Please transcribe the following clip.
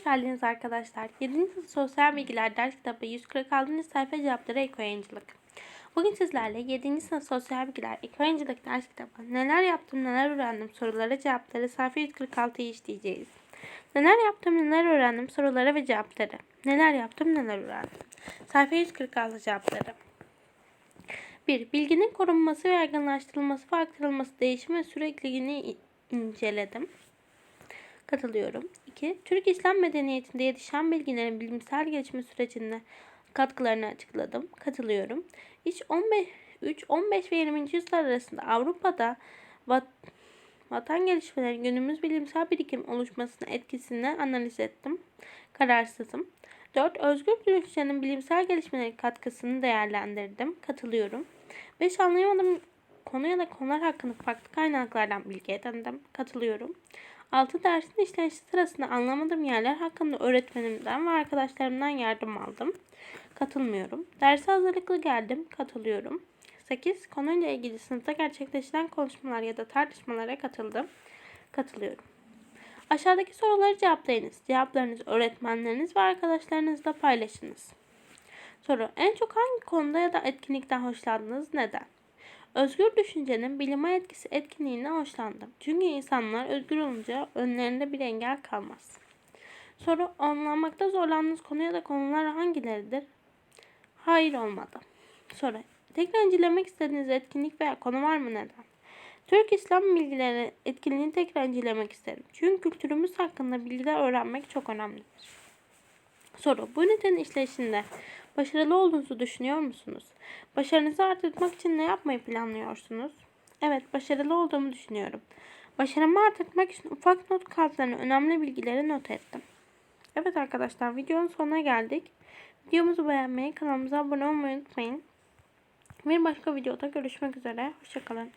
hoş geldiniz arkadaşlar. 7. sınıf sosyal bilgiler ders kitabı 146. sayfa cevapları ekoyayıncılık. Bugün sizlerle 7. sınıf sosyal bilgiler ekoyayıncılık ders kitabı neler yaptım neler öğrendim sorulara cevapları sayfa 146'yı işleyeceğiz. Neler yaptım neler öğrendim sorulara ve cevapları. Neler yaptım neler öğrendim. Sayfa 146 cevapları. 1. Bilginin korunması ve yaygınlaştırılması ve aktarılması değişim ve sürekliliğini inceledim. Katılıyorum. 2. Türk İslam medeniyetinde yetişen bilgilerin bilimsel gelişme sürecinde katkılarını açıkladım. Katılıyorum. 3. 15, 3, 15 ve 20. yüzyıllar arasında Avrupa'da vat, vatan gelişmelerin günümüz bilimsel birikim oluşmasına etkisini analiz ettim. Kararsızım. 4. Özgür düşüncenin bilimsel gelişmelerin katkısını değerlendirdim. Katılıyorum. 5. Anlayamadığım konu ya da konular hakkında farklı kaynaklardan bilgi edindim. Katılıyorum. 6 dersin işlenişi sırasında anlamadığım yerler hakkında öğretmenimden ve arkadaşlarımdan yardım aldım. Katılmıyorum. Derse hazırlıklı geldim. Katılıyorum. 8. Konuyla ilgili sınıfta gerçekleşen konuşmalar ya da tartışmalara katıldım. Katılıyorum. Aşağıdaki soruları cevaplayınız. Cevaplarınızı öğretmenleriniz ve arkadaşlarınızla paylaşınız. Soru. En çok hangi konuda ya da etkinlikten hoşlandınız? Neden? Özgür düşüncenin bilime etkisi etkinliğinden hoşlandım. Çünkü insanlar özgür olunca önlerinde bir engel kalmaz. Soru anlamakta zorlandığınız konu ya da konular hangileridir? Hayır olmadı. Soru tekrar incelemek istediğiniz etkinlik veya konu var mı neden? Türk İslam bilgileri etkinliğini tekrar incelemek isterim. Çünkü kültürümüz hakkında bilgiler öğrenmek çok önemlidir. Soru bu ünitenin işleyişinde başarılı olduğunuzu düşünüyor musunuz? Başarınızı artırmak için ne yapmayı planlıyorsunuz? Evet, başarılı olduğumu düşünüyorum. Başarımı artırmak için ufak not kartlarına önemli bilgileri not ettim. Evet arkadaşlar, videonun sonuna geldik. Videomuzu beğenmeyi, kanalımıza abone olmayı unutmayın. Bir başka videoda görüşmek üzere. Hoşçakalın.